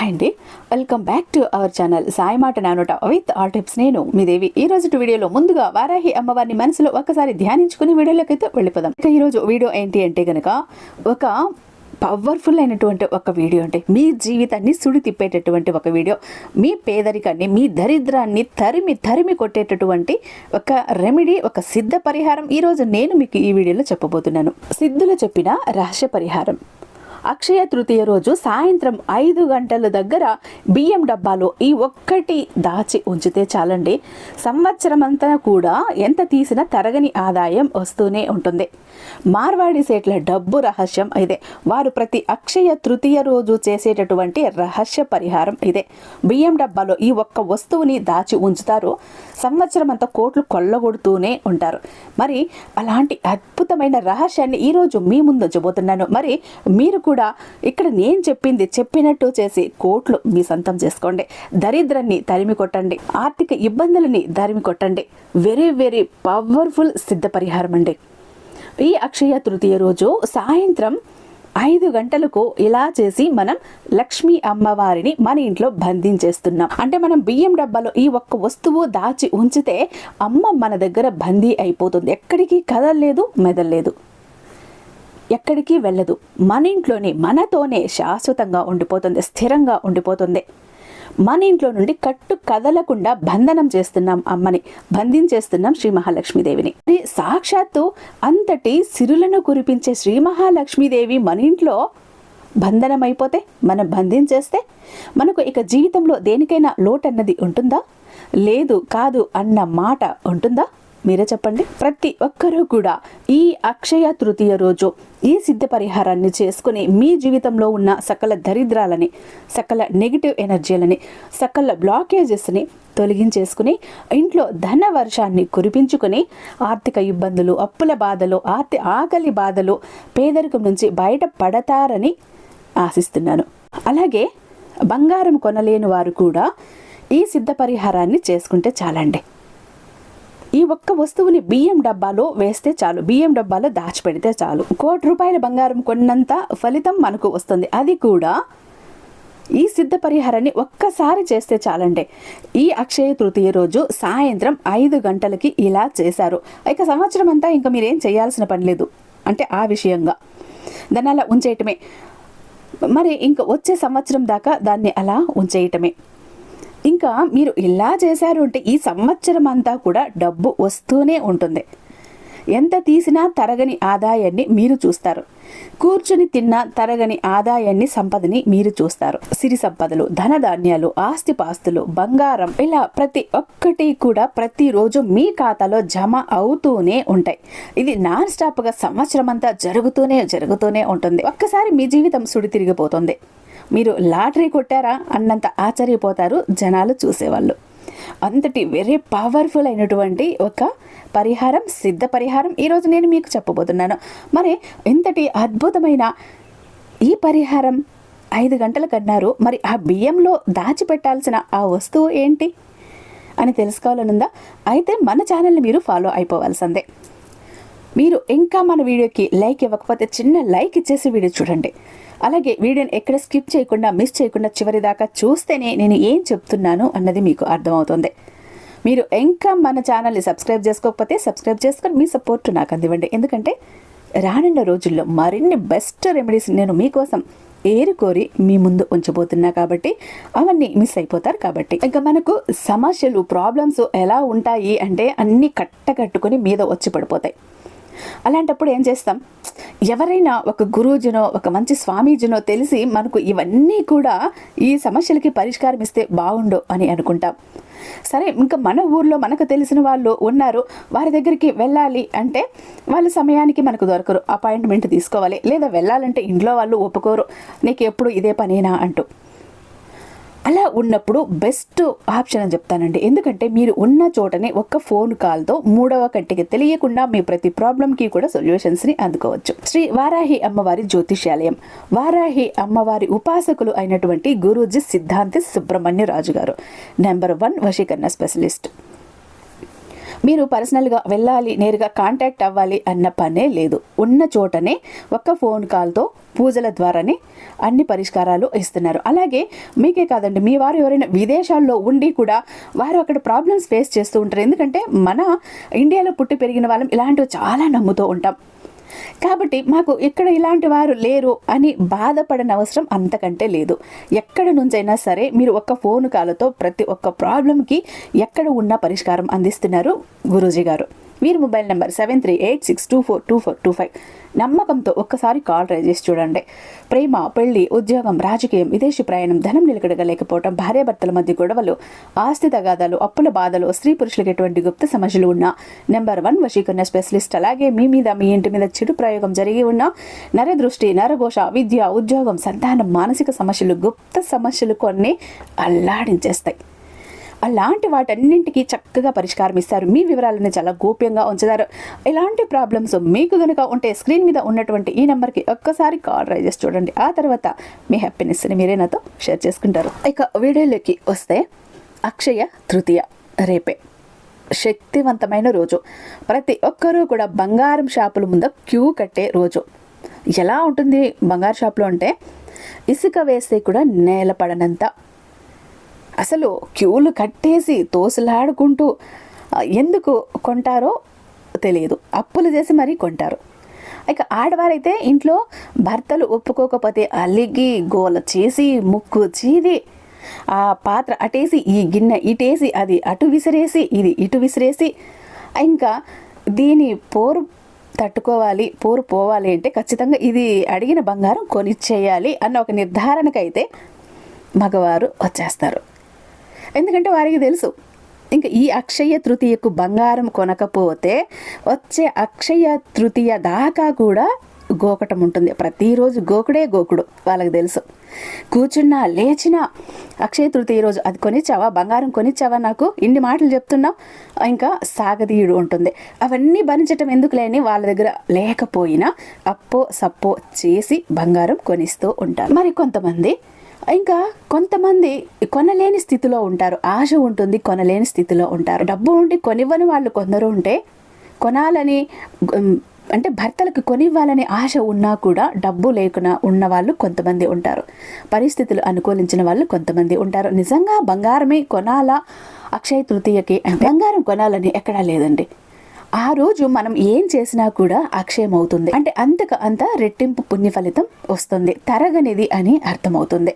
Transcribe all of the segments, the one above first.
Hi అండి. Welcome back to our channel Sai మాట నానోట విత్ ఆల్ టిప్స్ నేను మీ దేవి. ఈ రోజు వీడియోలో ముందుగా వారాహి అమ్మవారిని మనసులో ఒకసారి ధ్యానించుకుని వీడియోలోకి అయితే వెళ్ళిపోదాం. ఇక ఈరోజు వీడియో ఏంటి అంటే కనుక ఒక పవర్ఫుల్ అయినటువంటి ఒక వీడియో అంటే మీ జీవితాన్ని సుడి తిప్పేటటువంటి ఒక వీడియో. మీ పేదరికాన్ని మీ దరిద్రాన్ని తరిమి తరిమి కొట్టేటటువంటి ఒక రెమెడీ ఒక సిద్ధ పరిహారం ఈరోజు నేను మీకు ఈ వీడియోలో చెప్పబోతున్నాను. సిద్ధులు చెప్పిన రహస్య పరిహారం. అక్షయ తృతీయ రోజు సాయంత్రం ఐదు గంటల దగ్గర బియ్యం డబ్బాలో ఈ ఒక్కటి దాచి ఉంచితే చాలండి. సంవత్సరం అంతా కూడా ఎంత తీసినా తరగని ఆదాయం వస్తూనే ఉంటుంది. మార్వాడి సేట్ల డబ్బు రహస్యం ఇదే. వారు ప్రతి అక్షయ తృతీయ రోజు చేసేటటువంటి రహస్య పరిహారం ఇదే. బియ్యం డబ్బాలో ఈ ఒక్క వస్తువుని దాచి ఉంచుతారు. సంవత్సరం అంతా కోట్లు కొల్లగొడుతూనే ఉంటారు. మరి అలాంటి అద్భుతమైన రహస్యాన్ని ఈరోజు మీ ముందు ఉంచబోతున్నాను. మరి మీరు కూడా ఇక్కడ నేను చెప్పింది చెప్పినట్టు చేసి కోట్లు మీ సొంతం చేసుకోండి. దరిద్రాన్ని తరిమి కొట్టండి. ఆర్థిక ఇబ్బందులని తరిమి కొట్టండి. వెరీ వెరీ పవర్ఫుల్ సిద్ధ పరిహారం అండి. ఈ అక్షయ తృతీయ రోజు సాయంత్రం ఐదు గంటలకు ఇలా చేసి మనం లక్ష్మీ అమ్మవారిని మన ఇంట్లో బంధించేస్తున్నాం. అంటే మనం బియ్యం డబ్బాలో ఈ ఒక్క వస్తువు దాచి ఉంచితే అమ్మ మన దగ్గర బందీ అయిపోతుంది. ఎక్కడికి కదలలేదు మెదలలేదు. ఎక్కడికి వెళ్ళదు. మన ఇంట్లోనే మనతోనే శాశ్వతంగా ఉండిపోతుంది స్థిరంగా ఉండిపోతుంది. మన ఇంట్లో నుండి కట్టు కదలకుండా బంధనం చేస్తున్నాం అమ్మని బంధించేస్తున్నాం శ్రీ మహాలక్ష్మీదేవిని. సాక్షాత్తు అంతటి సిరులను కురిపించే శ్రీ మహాలక్ష్మీదేవి మన ఇంట్లో బంధనమైపోతే మనం బంధించేస్తే మనకు ఇక జీవితంలో దేనికైనా లోటన్నది ఉంటుందా? లేదు కాదు అన్న మాట ఉంటుందా? మీరే చెప్పండి. ప్రతి ఒక్కరూ కూడా ఈ అక్షయ తృతీయ రోజు ఈ సిద్ధ పరిహారాన్ని చేసుకుని మీ జీవితంలో ఉన్న సకల దరిద్రాలని సకల నెగిటివ్ ఎనర్జీలని సకల బ్లాకేజెస్ని తొలగించేసుకుని ఇంట్లో ధన వర్షాన్ని కురిపించుకుని ఆర్థిక ఇబ్బందులు అప్పుల బాధలు ఆర్తి ఆకలి బాధలు పేదరికం నుంచి బయటపడతారని ఆశిస్తున్నాను. అలాగే బంగారం కొనలేని వారు కూడా ఈ సిద్ధ పరిహారాన్ని చేసుకుంటే చాలండి. ఈ ఒక్క వస్తువుని బియ్యం డబ్బాలో వేస్తే చాలు. బియ్యం డబ్బాలో దాచిపెడితే చాలు. కోటి రూపాయల బంగారం కొన్నంత ఫలితం మనకు వస్తుంది. అది కూడా ఈ సిద్ధ పరిహారాన్ని ఒక్కసారి చేస్తే చాలండి ఈ అక్షయ తృతీయ రోజు సాయంత్రం ఐదు గంటలకి ఇలా చేశారు. ఇక సంవత్సరం అంతా ఇంకా మీరేం చేయాల్సిన పని లేదు. అంటే ఆ విషయంగా. దాన్ని అలా ఉంచేయటమే. మరి ఇంకా వచ్చే సంవత్సరం దాకా దాన్ని అలా ఉంచేయటమే. ఇంకా మీరు ఇలా చేశారు అంటే ఈ సంవత్సరం అంతా కూడా డబ్బు వస్తూనే ఉంటుంది. ఎంత తీసినా తరగని ఆదాయాన్ని మీరు చూస్తారు. కూర్చుని తిన్న తరగని ఆదాయాన్ని సంపదని మీరు చూస్తారు. సిరి సంపదలు ధనధాన్యాలు ఆస్తిపాస్తులు బంగారం ఇలా ప్రతి ఒక్కటి కూడా ప్రతిరోజు మీ ఖాతాలో జమ అవుతూనే ఉంటాయి. ఇది నాన్ స్టాప్గా సంవత్సరం అంతా జరుగుతూనే జరుగుతూనే ఉంటుంది. ఒక్కసారి మీ జీవితం సుడి తిరిగిపోతుంది మీరు లాటరీ కొట్టారా అన్నంత ఆశ్చర్యపోతారు జనాలు చూసేవాళ్ళు. అంతటి వెరీ పవర్ఫుల్ అయినటువంటి ఒక పరిహారం సిద్ధ పరిహారం ఈరోజు నేను మీకు చెప్పబోతున్నాను. మరి ఎంతటి అద్భుతమైన ఈ పరిహారం ఐదు గంటలకు అన్నారు మరి ఆ బియ్యంలో దాచిపెట్టాల్సిన ఆ వస్తువు ఏంటి అని తెలుసుకోవాలనుందా? అయితే మన ఛానల్ని మీరు ఫాలో అయిపోవాల్సిందే. మీరు ఇంకా మన వీడియోకి లైక్ ఇవ్వకపోతే చిన్న లైక్ ఇచ్చేసి వీడియో చూడండి. అలాగే వీడియోని ఎక్కడ స్కిప్ చేయకుండా మిస్ చేయకుండా చివరి దాకా చూస్తేనే నేను ఏం చెప్తున్నాను అన్నది మీకు అర్థమవుతుంది. మీరు ఇంకా మన ఛానల్ని సబ్స్క్రైబ్ చేసుకోకపోతే సబ్స్క్రైబ్ చేసుకొని మీ సపోర్ట్ నాకు అందివ్వండి. ఎందుకంటే రానున్న రోజుల్లో మరిన్ని బెస్ట్ రెమెడీస్ నేను మీకోసం ఏరుకోరి మీ ముందు ఉంచబోతున్నా కాబట్టి అవన్నీ మిస్ అయిపోతారు కాబట్టి. ఇంకా మనకు సమస్యలు ప్రాబ్లమ్స్ ఎలా ఉంటాయి అంటే అన్నీ కట్టకట్టుకొని మీద వచ్చి పడిపోతాయి. అలాంటప్పుడు ఏం చేస్తాం? ఎవరైనా ఒక గురూజునో ఒక మంచి స్వామీజీనో తెలిసి మనకు ఇవన్నీ కూడా ఈ సమస్యలకి పరిష్కారం ఇస్తే బాగుండు అని అనుకుంటాం. సరే ఇంకా మన ఊర్లో మనకు తెలిసిన వాళ్ళు ఉన్నారు వారి దగ్గరికి వెళ్ళాలి అంటే వాళ్ళ సమయానికి మనకు దొరకరు. అపాయింట్మెంట్ తీసుకోవాలి. లేదా వెళ్ళాలంటే ఇంట్లో వాళ్ళు ఒప్పుకోరు. నీకు ఎప్పుడు ఇదే పనేనా అంటూ. అలా ఉన్నప్పుడు బెస్ట్ ఆప్షన్ అని చెప్తానండి. ఎందుకంటే మీరు ఉన్న చోటనే ఒక్క ఫోన్ కాల్తో మూడవ కంటికి తెలియకుండా మీ ప్రతి ప్రాబ్లంకి కూడా సొల్యూషన్స్ని అందుకోవచ్చు. శ్రీ వారాహి అమ్మవారి జ్యోతిష్యాలయం. వారాహి అమ్మవారి ఉపాసకులు అయినటువంటి గురూజీ సిద్ధాంతి సుబ్రహ్మణ్య రాజు గారు నెంబర్ వన్ వశీకరణ స్పెషలిస్ట్ మీరు పర్సనల్గా వెళ్ళాలి నేరుగా కాంటాక్ట్ అవ్వాలి అన్న పనే లేదు. ఉన్న చోటనే ఒక్క ఫోన్ కాల్తో పూజల ద్వారానే అన్ని పరిష్కారాలు ఇస్తున్నారు. అలాగే మీకే కాదండి మీ వారు ఎవరైనా విదేశాల్లో ఉండి కూడా వారు అక్కడ ప్రాబ్లమ్స్ ఫేస్ చేస్తూ ఉంటారు. ఎందుకంటే మన ఇండియాలో పుట్టి పెరిగిన వాళ్ళం ఇలాంటివి చాలా నమ్ముతూ ఉంటాం. కాబట్టి మాకు ఇక్కడ ఇలాంటి వారు లేరు అని బాధపడని అవసరం అంతకంటే లేదు. ఎక్కడ నుంచైనా సరే మీరు ఒక్క ఫోన్ కాల్తో ప్రతి ఒక్క ప్రాబ్లంకి ఎక్కడ ఉన్న పరిష్కారం అందిస్తున్నారు గురూజీ గారు. వీరి mobile number seven three eight six two four two four two five. నమ్మకంతో ఒక్కసారి కాల్ ట్రై చేసి చూడండి. ప్రేమ పెళ్ళి ఉద్యోగం రాజకీయం విదేశీ ప్రయాణం ధనం నిలకడగా లేకపోవడం భార్యాభర్తల మధ్య గొడవలు ఆస్తి తగాదాలు అప్పుల బాధలు స్త్రీ పురుషులకు ఎటువంటి గుప్త సమస్యలు ఉన్నా నెంబర్ వన్ వశీకరణ స్పెషలిస్ట్ అలాగే మీ మీద మీ ఇంటి మీద చెడు ప్రయోగం జరిగి ఉన్న నరదృష్టి నరఘోష విద్య ఉద్యోగం సంతానం మానసిక సమస్యలు గుప్త సమస్యలు కొన్ని అల్లాడించేస్తాయి. అలాంటి వాటన్నింటికి చక్కగా పరిష్కారం ఇస్తారు. మీ వివరాలను చాలా గోప్యంగా ఉంచుతారు. ఇలాంటి ప్రాబ్లమ్స్ మీకు కనుక ఉంటే స్క్రీన్ మీద ఉన్నటువంటి ఈ నెంబర్కి ఒక్కసారి కాల్ ట్రై చేసి చూడండి. ఆ తర్వాత మీ హ్యాపీనెస్ని మీరే నాతో షేర్ చేసుకుంటారు. ఇక వీడియోలోకి వస్తే అక్షయ తృతీయ రేపే. శక్తివంతమైన రోజు. ప్రతి ఒక్కరూ కూడా బంగారం షాపుల ముందు క్యూ కట్టే రోజు. ఎలా ఉంటుంది బంగారు షాపులో అంటే? ఇసుక వేస్తే కూడా నేల పడనంత అసలు క్యూలు కట్టేసి తోసులాడుకుంటూ ఎందుకు కొంటారో తెలియదు. అప్పులు చేసి మరీ కొంటారు. ఇక ఆడవారైతే ఇంట్లో భర్తలు ఒప్పుకోకపోతే అలిగి గోల చేసి ముక్కు చీది ఆ పాత్ర అటేసి ఈ గిన్నె ఇటేసి అది అటు విసిరేసి ఇది ఇటు విసిరేసి ఇంకా దీని పోరు తట్టుకోవాలి పోరు పోవాలి అంటే ఖచ్చితంగా ఇది అడిగిన బంగారం కొనిచ్చేయాలి అన్న ఒక నిర్ధారణకైతే మగవారు వచ్చేస్తారు. ఎందుకంటే వారికి తెలుసు. ఇంకా ఈ అక్షయ తృతీయకు బంగారం కొనకపోతే వచ్చే అక్షయ తృతీయ దాకా కూడా గోకటం ఉంటుంది. ప్రతిరోజు గోకుడే గోకుడు వాళ్ళకి తెలుసు. కూర్చున్నా లేచినా అక్షయ తృతీయ రోజు అది కొనిచ్చావా? బంగారం కొనిచ్చావా నాకు? ఇన్ని మాటలు చెప్తున్నావు. ఇంకా సాగదీయుడు ఉంటుంది. అవన్నీ భరించటం ఎందుకు లేని వాళ్ళ దగ్గర లేకపోయినా అప్పో సప్పో చేసి బంగారం కొనిస్తూ ఉంటారు. మరి కొంతమంది ఇంకా కొంతమంది కొనలేని స్థితిలో ఉంటారు. ఆశ ఉంటుంది కొనలేని స్థితిలో ఉంటారు. డబ్బు ఉండి కొనివ్వని వాళ్ళు కొందరు ఉంటే కొనాలని అంటే భర్తలకు కొనివ్వాలని ఆశ ఉన్నా కూడా డబ్బు లేకుండా ఉన్న వాళ్ళు కొంతమంది ఉంటారు. పరిస్థితులు అనుకూలించిన వాళ్ళు కొంతమంది ఉంటారు. నిజంగా బంగారమే కొనాలా? అక్షయ తృతీయకి బంగారం కొనాలని ఎక్కడా లేదండి. ఆ రోజు మనం ఏం చేసినా కూడా అక్షయం అవుతుంది అంటే అంతకు అంత రెట్టింపు పుణ్య ఫలితం వస్తుంది. తరగనిది అని అర్థమవుతుంది.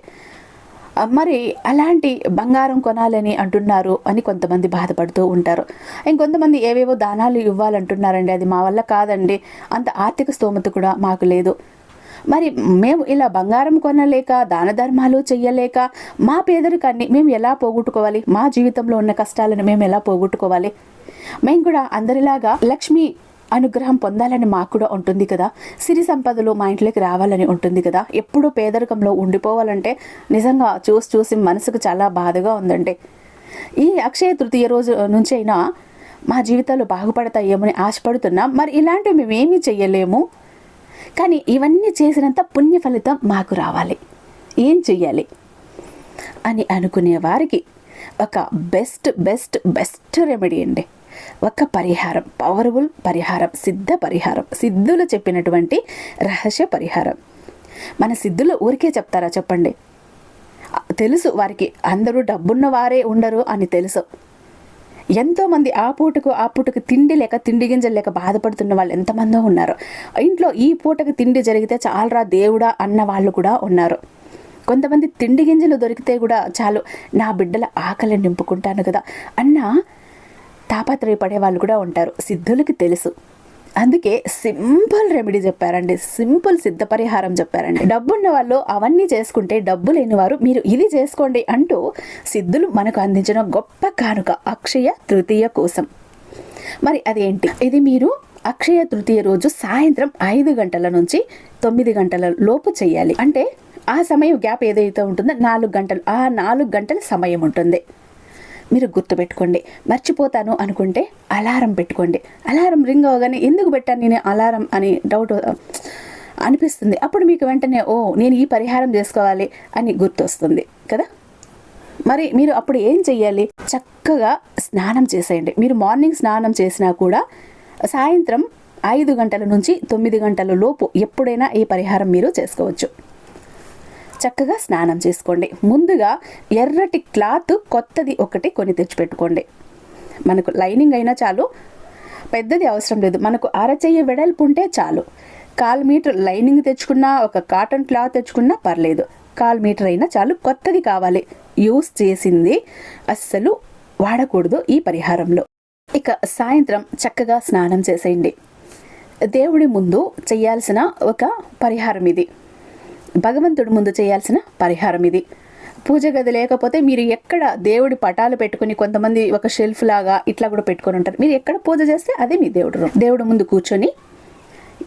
మరి అలాంటి బంగారం కొనాలని అంటున్నారు అని కొంతమంది బాధపడుతూ ఉంటారు. ఇంకొంతమంది ఏవేవో దానాలు ఇవ్వాలంటున్నారండి. అది మా వల్ల కాదండి. అంత ఆర్థిక స్తోమత కూడా మాకు లేదు. మరి మేము ఇలా బంగారం కొనలేక దాన ధర్మాలు చెయ్యలేక మా పేదరికాన్ని మేము ఎలా పోగొట్టుకోవాలి? మా జీవితంలో ఉన్న కష్టాలను మేము ఎలా పోగొట్టుకోవాలి? మేము కూడా అందరిలాగా లక్ష్మి అనుగ్రహం పొందాలని మాకు కూడా ఉంటుంది కదా. సిరి సంపదలు మా ఇంట్లోకి రావాలని ఉంటుంది కదా. ఎప్పుడూ పేదరికంలో ఉండిపోవాలంటే నిజంగా చూసి చూసి మనసుకు చాలా బాధగా ఉందండి ఈ అక్షయ తృతీయ రోజు నుంచైనా మా జీవితాలు బాగుపడతాయేమని ఆశపడుతున్నాం. మరి ఇలాంటివి మేమేమీ చెయ్యలేము. కానీ ఇవన్నీ చేసినంత పుణ్య ఫలితం మాకు రావాలి. ఏం చెయ్యాలి? అని అనుకునే వారికి ఒక బెస్ట్ బెస్ట్ బెస్ట్ రెమెడీ అండి. ఒక పరిహారం పవర్ఫుల్ పరిహారం సిద్ధ పరిహారం సిద్ధులు చెప్పినటువంటి రహస్య పరిహారం. మన సిద్ధులు ఊరికే చెప్తారా చెప్పండి? తెలుసు వారికి అందరూ డబ్బున్న వారే ఉండరు అని తెలుసు. ఎంతోమంది ఆ పూటకు ఆ పూటకు తిండి లేక తిండి గింజలు లేక బాధపడుతున్న వాళ్ళు ఎంతమందో ఉన్నారు. ఇంట్లో ఈ పూటకు తిండి జరిగితే చాలరా దేవుడా అన్న వాళ్ళు కూడా ఉన్నారు. కొంతమంది తిండి గింజలు దొరికితే కూడా చాలు నా బిడ్డల ఆకలి నింపుకుంటాను కదా అన్న తాపత్రయపడే వాళ్ళు కూడా ఉంటారు. సిద్ధులకి తెలుసు. అందుకే సింపుల్ రెమెడీ చెప్పారండి. సింపుల్ సిద్ధ పరిహారం చెప్పారండి. డబ్బున్న వాళ్ళు అవన్నీ చేసుకుంటే డబ్బు లేని వారు మీరు ఇది చేసుకోండి అంటూ సిద్ధులు మనకు అందించిన గొప్ప కానుక అక్షయ తృతీయ కోసం. మరి అదేంటి? ఇది మీరు అక్షయ తృతీయ రోజు సాయంత్రం ఐదు గంటల నుంచి తొమ్మిది గంటల లోపు చేయాలి. అంటే ఆ సమయం గ్యాప్ ఏదైతే ఉంటుందో నాలుగు గంటలు ఆ నాలుగు గంటల సమయం ఉంటుంది. మీరు గుర్తుపెట్టుకోండి. మర్చిపోతాను అనుకుంటే అలారం పెట్టుకోండి. అలారం రింగ్ అవగానే ఎందుకు పెట్టాను నేను అలారం అని డౌట్ అనిపిస్తుంది. అప్పుడు మీకు వెంటనే ఓ నేను ఈ పరిహారం చేసుకోవాలి అని గుర్తొస్తుంది కదా? మరి మీరు అప్పుడు ఏం చెయ్యాలి? చక్కగా స్నానం చేసేయండి. మీరు మార్నింగ్ స్నానం చేసినా కూడా సాయంత్రం ఐదు గంటల నుంచి తొమ్మిది గంటల లోపు ఎప్పుడైనా ఈ పరిహారం మీరు చేసుకోవచ్చు. చక్కగా స్నానం చేసుకోండి. ముందుగా ఎర్రటి క్లాత్ కొత్తది ఒకటి కొని తెచ్చిపెట్టుకోండి. మనకు లైనింగ్ అయినా చాలు పెద్దది అవసరం లేదు. మనకు అరచెయ్యి వెడల్పు ఉంటే చాలు. కాల్ మీటర్ లైనింగ్ తెచ్చుకున్నా ఒక కాటన్ క్లాత్ తెచ్చుకున్నా పర్లేదు. కాల్ మీటర్ అయినా చాలు కొత్తది కావాలి. యూస్ చేసింది అస్సలు వాడకూడదు ఈ పరిహారంలో. ఇక సాయంత్రం చక్కగా స్నానం చేసేయండి. దేవుడి ముందు చేయాల్సిన ఒక పరిహారం ఇది. భగవంతుడు ముందు చేయాల్సిన పరిహారం ఇది. పూజ గది లేకపోతే మీరు ఎక్కడ దేవుడి పటాలు పెట్టుకుని కొంతమంది ఒక షెల్ఫ్ లాగా ఇట్లా కూడా పెట్టుకొని ఉంటారు. మీరు ఎక్కడ పూజ చేస్తే అదే మీ దేవుడు రూమ్. ముందు కూర్చొని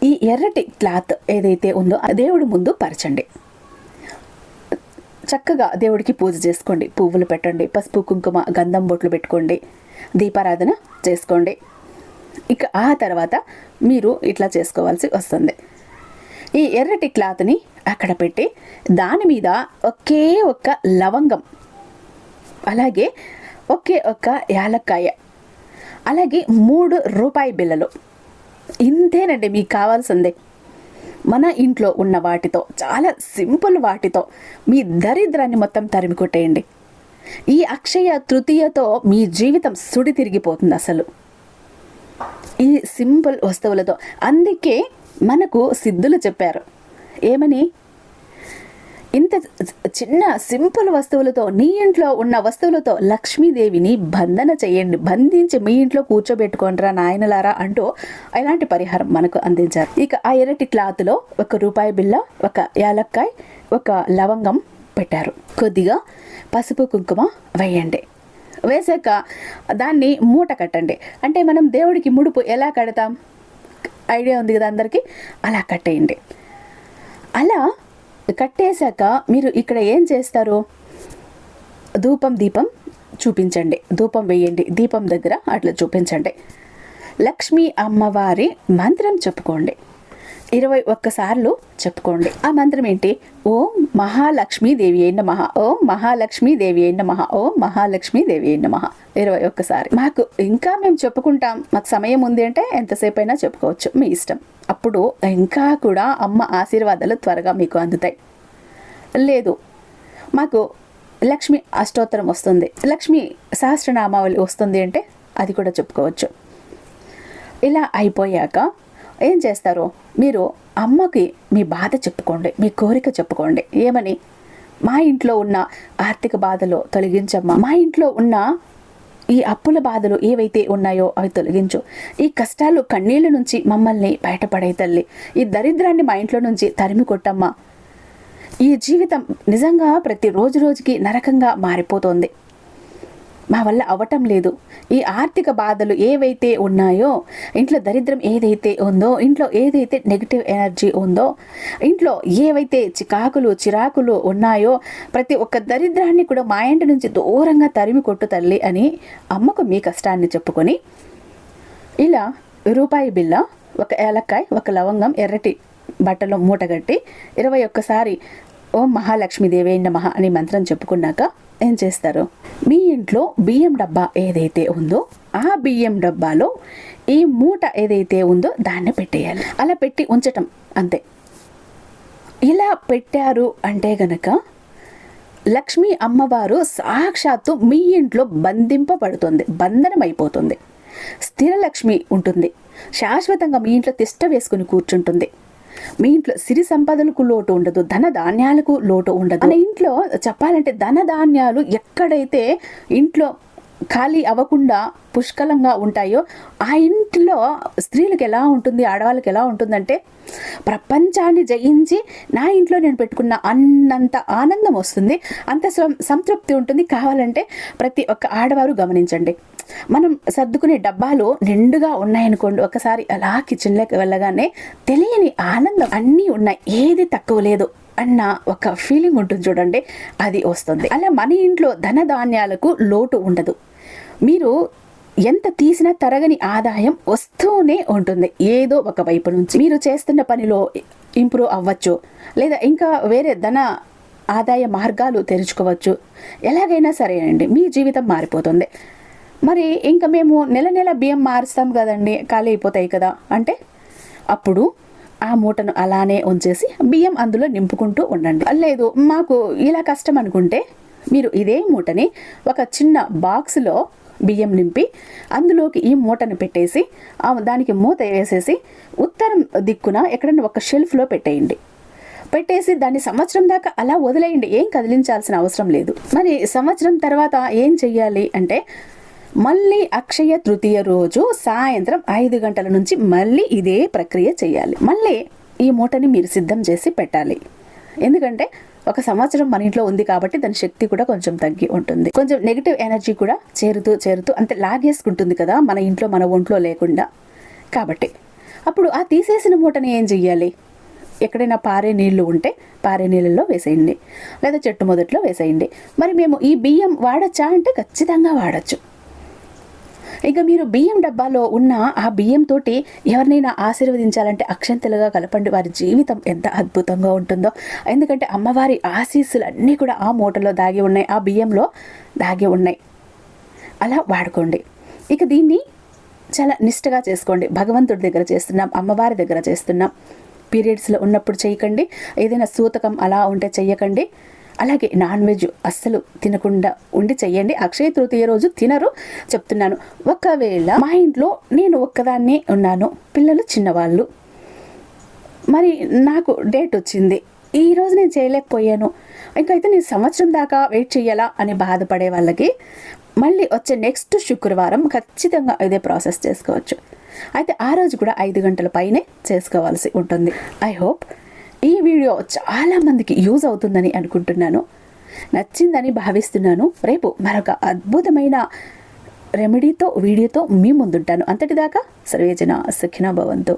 ఈ ఎర్రటి క్లాత్ ఏదైతే ఉందో ఆ దేవుడి ముందు పరచండి. చక్కగా దేవుడికి పూజ చేసుకోండి. పువ్వులు పెట్టండి పసుపు కుంకుమ గంధం బొట్లు పెట్టుకోండి దీపారాధన చేసుకోండి. ఇక ఆ తర్వాత మీరు ఇట్లా చేసుకోవాల్సి వస్తుంది. ఈ ఎర్రటి క్లాత్ని అక్కడ పెట్టి దాని మీద ఒకే ఒక్క లవంగం అలాగే ఒకే ఒక్క యాలక్కాయ అలాగే మూడు రూపాయి బిళ్ళలు. ఇంతేనండి మీకు కావాల్సిందే. మన ఇంట్లో ఉన్న వాటితో చాలా సింపుల్ వాటితో మీ దరిద్రాన్ని మొత్తం తరిమి కొట్టేయండి. ఈ అక్షయ తృతీయతో మీ జీవితం సుడి తిరిగిపోతుంది అసలు. ఈ సింపుల్ వస్తువులతో. అందుకే మనకు సిద్ధులు చెప్పారు. ఏమని? ఇంత చిన్న సింపుల్ వస్తువులతో నీ ఇంట్లో ఉన్న వస్తువులతో లక్ష్మీదేవిని బంధన చేయండి. బంధించి మీ ఇంట్లో కూర్చోబెట్టుకోండిరా నాయనలారా అంటూ ఇలాంటి పరిహారం మనకు అందించారు. ఇక ఆ ఎర్రటి క్లాత్లో ఒక రూపాయి బిల్ల ఒక యాలక్కాయ్ ఒక లవంగం పెట్టారు. కొద్దిగా పసుపు కుంకుమ వేయండి. వేసాక దాన్ని మూట కట్టండి. అంటే మనం దేవుడికి ముడుపు ఎలా కడతాం? ఐడియా ఉంది కదా అందరికీ? అలా కట్టేయండి. అలా కట్టేశాక మీరు ఇక్కడ ఏం చేస్తారు? ధూపం దీపం చూపించండి. ధూపం వేయండి. దీపం దగ్గర అట్లా చూపించండి. లక్ష్మీ అమ్మవారి మంత్రం చెప్పుకోండి. ఇరవై ఒక్కసార్లు చెప్పుకోండి. ఆ మంత్రం ఏంటి? ఓం మహాలక్ష్మీ దేవి అయిన మహా. ఓం మహాలక్ష్మీదేవి అయిన మహా. ఓం మహాలక్ష్మీదేవి అయిన మహా. ఇరవై ఒక్కసారి. మాకు ఇంకా మేము చెప్పుకుంటాం. మాకు సమయం ఉంది అంటే ఎంతసేపు అయినా చెప్పుకోవచ్చు. మీ ఇష్టం. అప్పుడు ఇంకా కూడా అమ్మ ఆశీర్వాదాలు త్వరగా మీకు అందుతాయి. లేదు. మాకు లక్ష్మి అష్టోత్తరం వస్తుంది. లక్ష్మి సహస్రనామావళి వస్తుంది అంటే అది కూడా చెప్పుకోవచ్చు. ఇలా అయిపోయాక ఏం చేస్తారు? మీరు అమ్మకి మీ బాధ చెప్పుకోండి మీ కోరిక చెప్పుకోండి. ఏమని? మా ఇంట్లో ఉన్న ఆర్థిక బాధలు తొలగించమ్మా. మా ఇంట్లో ఉన్న ఈ అప్పుల బాధలు ఏవైతే ఉన్నాయో అవి తొలగించు. ఈ కష్టాలు కన్నీళ్ళ నుంచి మమ్మల్ని బయటపడే తల్లి. ఈ దరిద్రాన్ని మా ఇంట్లో నుంచి తరిమి కొట్టమ్మా. ఈ జీవితం నిజంగా ప్రతి రోజు రోజుకి నరకంగా మారిపోతుంది. మా వల్ల అవటం లేదు. ఈ ఆర్థిక బాధలు ఏవైతే ఉన్నాయో ఇంట్లో దరిద్రం ఏదైతే ఉందో ఇంట్లో ఏదైతే నెగిటివ్ ఎనర్జీ ఉందో ఇంట్లో ఏవైతే చికాకులు చిరాకులు ఉన్నాయో ప్రతి ఒక్క దరిద్రాన్ని కూడా మా ఇంటి నుంచి దూరంగా తరిమి కొట్టు తల్లి అని అమ్మకు మీ కష్టాన్ని చెప్పుకొని ఇలా రూపాయి బిల్ల ఒక ఏలక్కాయ ఒక లవంగం ఎర్రటి బట్టలో మూటగట్టి ఇరవై ఒక్కసారి ఓం మహాలక్ష్మీదేవేండ మహా అని మంత్రం చెప్పుకున్నాక ఏం చేస్తారు? మీ ఇంట్లో బియ్యం డబ్బా ఏదైతే ఉందో ఆ బియ్యం డబ్బాలో ఈ మూట ఏదైతే ఉందో దాన్ని పెట్టేయాలి. అలా పెట్టి ఉంచటం అంతే. ఇలా పెట్టారు అంటే గనక లక్ష్మీ అమ్మవారు సాక్షాత్తు మీ ఇంట్లో బంధింపబడుతుంది బంధనం అయిపోతుంది స్థిరలక్ష్మి ఉంటుంది. శాశ్వతంగా మీ ఇంట్లో తిష్ట వేసుకుని కూర్చుంటుంది. మీ ఇంట్లో సిరి సంపదలకు లోటు ఉండదు ధన ధాన్యాలకు లోటు ఉండదు. మన ఇంట్లో చెప్పాలంటే ధన ధాన్యాలు ఎక్కడైతే ఇంట్లో ఖాళీ అవ్వకుండా పుష్కలంగా ఉంటాయో ఆ ఇంట్లో స్త్రీలకు ఎలా ఉంటుంది ఆడవాళ్ళకి ఎలా ఉంటుందంటే ప్రపంచాన్ని జయించి నా ఇంట్లో నేను పెట్టుకున్న అన్నంత ఆనందం వస్తుంది అంత సంతృప్తి ఉంటుంది. కావాలంటే ప్రతి ఒక్క ఆడవారు గమనించండి. మనం సర్దుకునే డబ్బాలు నిండుగా ఉన్నాయనుకోండి ఒకసారి అలా కిచెన్లోకి వెళ్ళగానే తెలియని ఆనందం అన్నీ ఉన్నాయి. ఏది తక్కువ లేదు. అన్న ఒక ఫీలింగ్ ఉంటుంది చూడండి. అది వస్తుంది. అలా మన ఇంట్లో ధనధాన్యాలకు లోటు ఉండదు. మీరు ఎంత తీసినా తరగని ఆదాయం వస్తూనే ఉంటుంది. ఏదో ఒక వైపు నుంచి. మీరు చేస్తున్న పనిలో ఇంప్రూవ్ అవ్వచ్చు. లేదా ఇంకా వేరే ధన ఆదాయ మార్గాలు తెరుచుకోవచ్చు. ఎలాగైనా సరేనండి మీ జీవితం మారిపోతుంది. మరి ఇంకా మేము నెల నెల బియ్యం మారుస్తాం కదండి ఖాళీ అయిపోతాయి కదా. అంటే అప్పుడు ఆ మూటను అలానే ఉంచేసి బియ్యం అందులో నింపుకుంటూ ఉండండి. లేదు మాకు ఇలా కష్టం అనుకుంటే మీరు ఇదే మూటని ఒక చిన్న బాక్స్లో బియ్యం నింపి అందులోకి ఈ మూటను పెట్టేసి దానికి మూత వేసేసి ఉత్తరం దిక్కున ఎక్కడైనా ఒక షెల్ఫ్లో పెట్టేయండి. పెట్టేసి దాన్ని సంవత్సరం దాకా అలా వదిలేయండి. ఏం కదిలించాల్సిన అవసరం లేదు. మరి సంవత్సరం తర్వాత ఏం చెయ్యాలి అంటే మళ్ళీ అక్షయ తృతీయ రోజు సాయంత్రం ఐదు గంటల నుంచి మళ్ళీ ఇదే ప్రక్రియ చేయాలి. మళ్ళీ ఈ మూటని మీరు సిద్ధం చేసి పెట్టాలి. ఎందుకంటే ఒక సంవత్సరం మన ఇంట్లో ఉంది కాబట్టి దాని శక్తి కూడా కొంచెం తగ్గి ఉంటుంది. కొంచెం నెగిటివ్ ఎనర్జీ కూడా చేరుతూ చేరుతూ అంతే లాగేసుకుంటుంది కదా మన ఇంట్లో మన ఒంట్లో లేకుండా. కాబట్టి అప్పుడు ఆ తీసేసిన మూటని ఏం చెయ్యాలి? ఎక్కడైనా పారే నీళ్ళు ఉంటే పారే నీళ్ళల్లో వేసేయండి. లేదా చెట్టు మొదట్లో వేసేయండి. మరి మేము ఈ బియ్యం వాడచ్చా అంటే ఖచ్చితంగా వాడచ్చు. ఇక మీరు బియ్యం డబ్బాలో ఉన్న ఆ బియ్యం తోటి ఎవరినైనా ఆశీర్వదించాలంటే అక్షంతలుగా కలపండి. వారి జీవితం ఎంత అద్భుతంగా ఉంటుందో. ఎందుకంటే అమ్మవారి ఆశీస్సులు అన్నీ కూడా ఆ మూటలో దాగి ఉన్నాయి. ఆ బియ్యంలో దాగి ఉన్నాయి. అలా వాడుకోండి. ఇక దీన్ని చాలా నిష్టగా చేసుకోండి. భగవంతుడి దగ్గర చేస్తున్నాం. అమ్మవారి దగ్గర చేస్తున్నాం. పీరియడ్స్లో ఉన్నప్పుడు చేయకండి. ఏదైనా సూతకం అలా ఉంటే చెయ్యకండి. అలాగే నాన్ వెజ్ అస్సలు తినకుండా ఉండి చెయ్యండి. అక్షయ తృతీయ రోజు తినరు చెప్తున్నాను. ఒకవేళ మా ఇంట్లో నేను ఒక్కదాన్ని ఉన్నాను పిల్లలు చిన్నవాళ్ళు. మరి నాకు డేట్ వచ్చింది ఈ రోజు నేను చేయలేకపోయాను. ఇంకైతే నేను సంవత్సరం దాకా వెయిట్ చేయాలా అని బాధపడే వాళ్ళకి మళ్ళీ వచ్చే నెక్స్ట్ శుక్రవారం ఖచ్చితంగా ఇదే ప్రాసెస్ చేసుకోవచ్చు. అయితే ఆ రోజు కూడా ఐదు గంటల పైనే చేసుకోవాల్సి ఉంటుంది. ఐ హోప్ ఈ వీడియో చాలామందికి యూజ్ అవుతుందని అనుకుంటున్నాను. నచ్చిందని భావిస్తున్నాను. రేపు మరొక అద్భుతమైన రెమెడీతో వీడియోతో మీ ముందుంటాను. అంతటిదాకా సర్వేజన సుఖినా భవంతు.